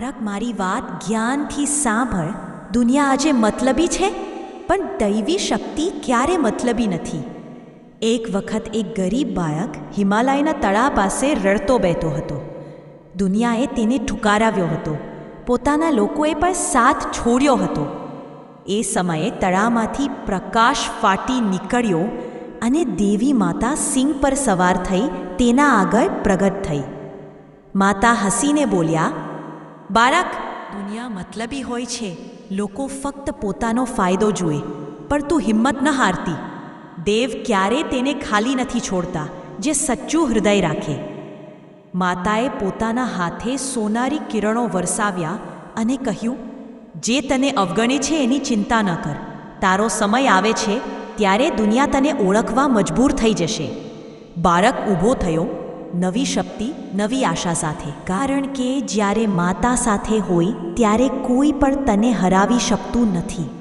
બાળક મારી વાત જ્ઞાનથી સાંભળ. દુનિયા આજે મતલબી છે, પણ દૈવી શક્તિ ક્યારે મતલબી નથી. એક વખત એક ગરીબ બાળક હિમાલયના તળા પાસે રડતો બેઠો હતો. દુનિયાએ તેને ઠુકારાવ્યો હતો. પોતાના લોકોએ પણ સાથ છોડ્યો હતો. એ સમયે તળામાંથી પ્રકાશ ફાટી નીકળ્યો અને દેવી માતા સિંહ પર સવાર થઈ તેના આગળ પ્રગટ થઈ. માતા હસીને બોલ્યા બાળક, દુનિયા મતલબી હોય છે, લોકો ફક્ત પોતાનો ફાયદો જુએ, પણ તું હિંમત ન હારતી. દેવ ક્યારે તેને ખાલી નથી છોડતા, જે સચ્ચું હૃદય રાખે. માતાએ પોતાના હાથે સોનારી કિરણો વરસાવ્યા અને કહ્યું, જે તને અવગણે છે એની ચિંતા ન કર. તારો સમય આવે છે, ત્યારે દુનિયા તને ઓળખવા મજબૂર થઈ જશે. બાળક ઊભો થયો નવી શક્તિ, નવી આશા સાથે. કારણ કે જ્યારે માતા સાથે હોય, ત્યારે કોઈ પણ તને હરાવી શકતું નથી.